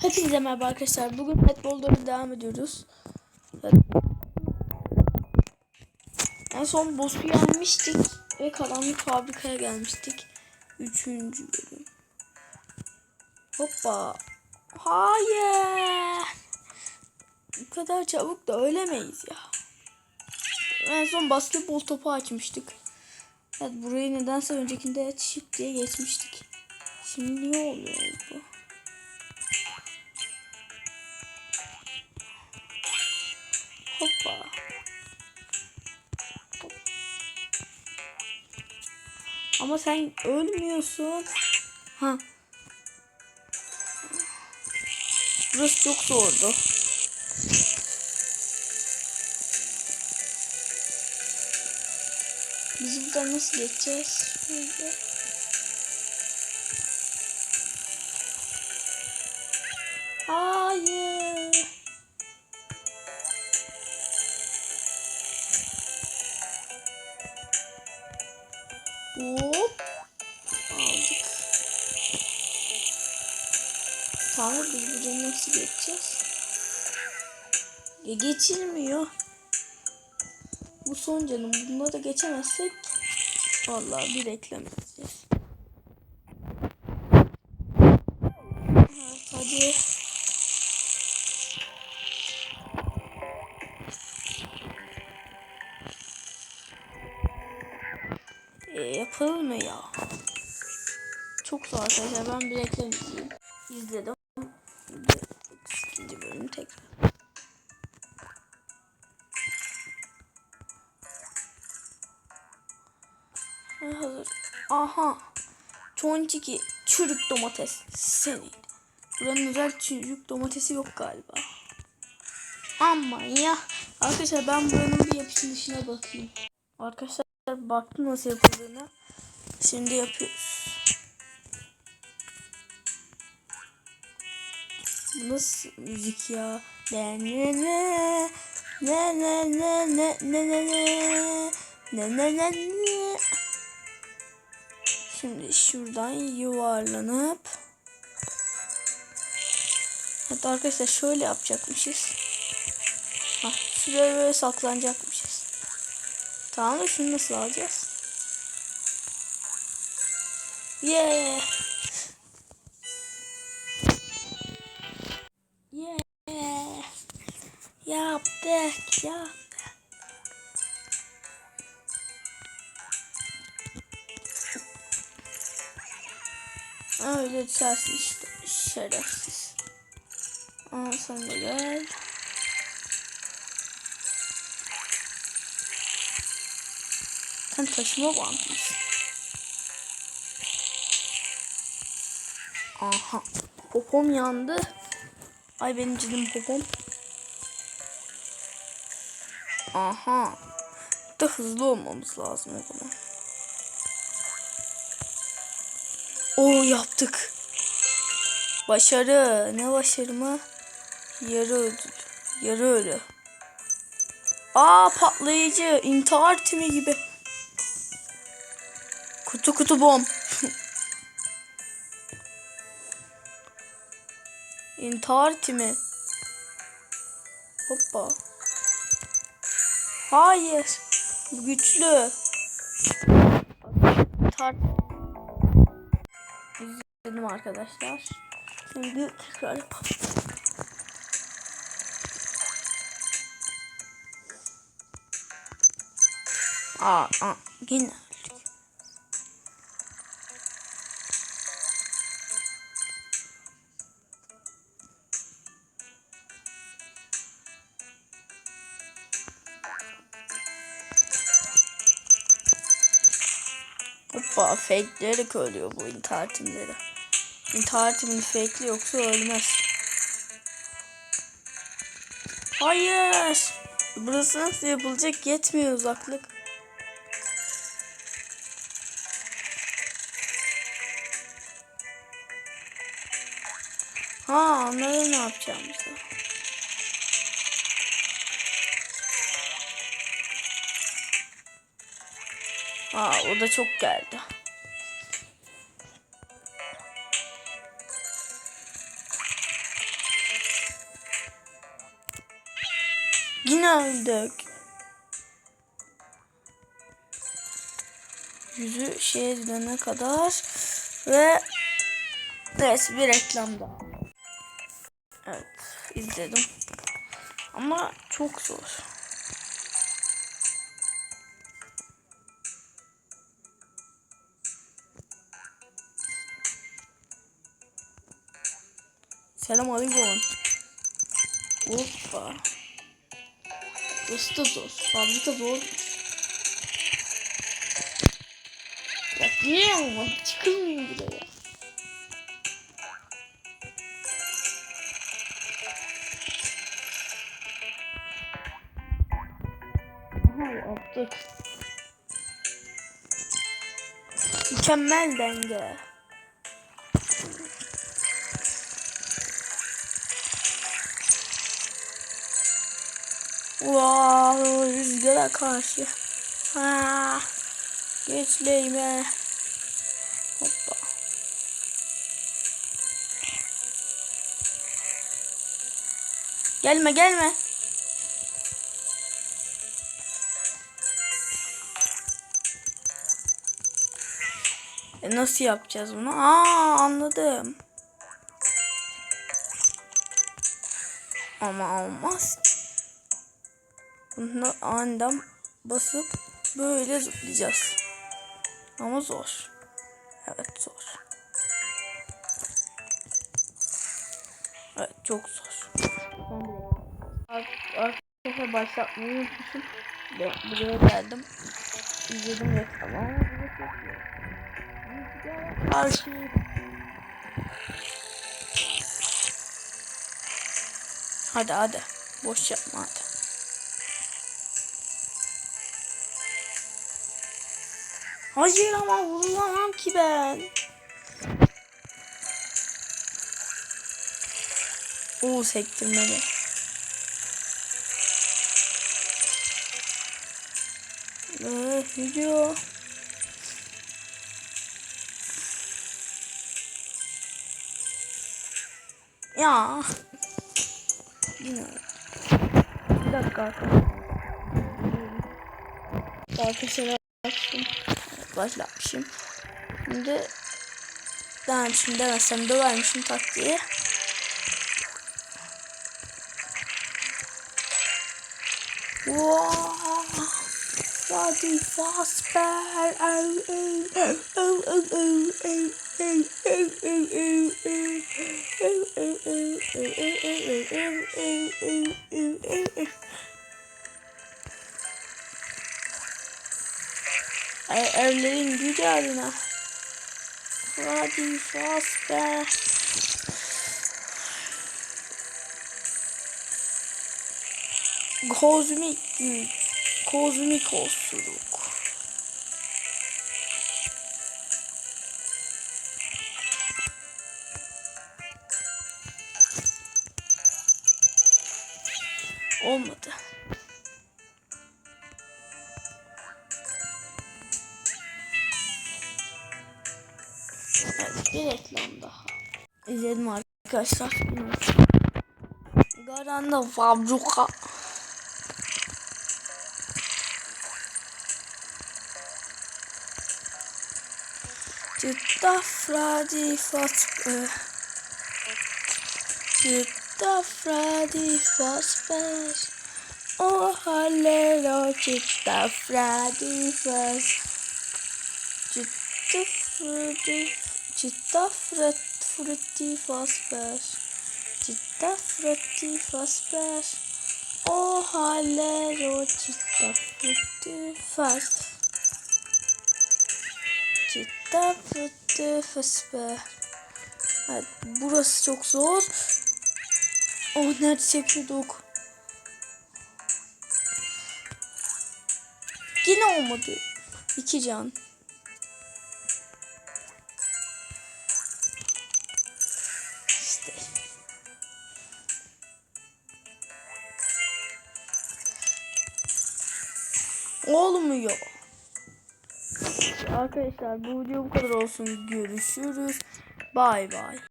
Hepinize merhaba arkadaşlar. Bugün Petbol doğru devam ediyoruz. En son Boss'u yenmiştik ve karanlık fabrikaya gelmiştik. Üçüncü bölüm. Hoppa. Hayır. Bu kadar çabuk da ölemeyiz ya. En son basketbol topu açmıştık. Evet burayı nedense öncekinde çift diye geçmiştik. Şimdi ne oluyor bu? Ama sen ölmüyorsun. Ha. Burası çok zordu. Biz buradan nasıl geçeceğiz? Tamam biz buradan nasıl geçeceğiz? Ya geçilmiyor. Bu son canım. Bunda da geçemezsek vallahi bir reklam edeceğiz. Evet hadi. E, yapılır mı ya? Çok zor arkadaşlar. Ben bir reklam izleyeyim. İzledim. Hazır. Aha. Çonçiki çürük domates. Senin. Buranın özel çürük domatesi yok galiba. Aman ya. Arkadaşlar ben buranın bir yapılışına bakayım. Arkadaşlar baktım nasıl yapıldığına. Şimdi yapıyoruz. Nasıl müzik ya? Ne ne ne ne ne ne ne ne ne ne ne ne ne Şimdi şuradan yuvarlanıp Hatta arkadaşlar şöyle yapacakmışız. Hah, şuraya böyle saklanacakmışız. Tamam da şunu nasıl alacağız? Yeah. Yaptık. Yaptık. Öyle düşersin işte. Şerefsiz. Aa sen de gel. Sen taşıma bantısın. Aha. Popom yandı. Ay benim canım popom. Aha. Da hızlı olmamız lazım o zaman. Oo yaptık. Başarı. Ne başarı mı? Yarı ödül. Yarı ölü. Aa patlayıcı. İntihar timi gibi. Kutu kutu bom. İntihar timi. Hoppa. Hayır. Güçlü. İntihar İzledim arkadaşlar. Şimdi tekrar yapalım. Aa, aa yine Hoppa fake'leri ölüyor bu intihar timleri. İntihar timini fake'li yoksa ölmez. Hayır. Burası nasıl yapılacak yetmiyor uzaklık. Ha anladım ne yapacağımızı. Aa o da çok geldi. Yine öldük. Yüzü şeye dönene kadar ve evet bir reklam daha. Evet izledim. Ama çok zor. Selam aleyküm. Hoppa. Burası da zor. Fabrika zor. Ya niye ama? Çıkılmıyor buraya. Aha yaptık. Mükemmel denge. Wow, rüzgara karşı. Ha, geçleyme. Hoppa. Gelme gelme. E nasıl yapacağız bunu? Aa anladım. Ama olmaz. Bunu aniden basıp böyle zıplayacağız. Ama zor. Evet zor. Evet çok zor. Arkadaşlar başlatmayı unutmuşum. Ben buraya geldim. İzledim çok zor. Karşı. Hadi hadi. Boş yapma hadi. Hayır ama vurulamam ki ben. Oo sektirmeli. Ee, video. Ya. Yine. Bir dakika arkadaşlar. Arkadaşlar. Başlatmışım. Şimdi denemişim demesem dövermişim taktiği. Wow. Freddy Fazbear. Oh, oh, oh, oh, oh, oh, oh, oh, oh, oh, oh, oh. Oh, oh, oh, oh, oh, oh, oh, oh, oh, oh, oh, oh. Ay, evlerin gücü adına. Freddy Fazbear. Kozmik güç. Kozmik osuruk. Olmadı. reklam daha. İzledim arkadaşlar. Garanda fabrika. Cütta Fradi Fosber. Cütta Fradi Fosber. Oh hallelo Cütta Fradi Fosber. Cütta Fradi Fosber. Cittafret Frutti Fasber. Cittafretti Fasber. O halero Cittafretti Fasber. Cittafretti Fasber. Evet, burası çok zor. Oh nerede çekiyorduk. Yine olmadı. İki can. Olmuyor. Arkadaşlar bu video bu kadar olsun. Görüşürüz. Bay bay.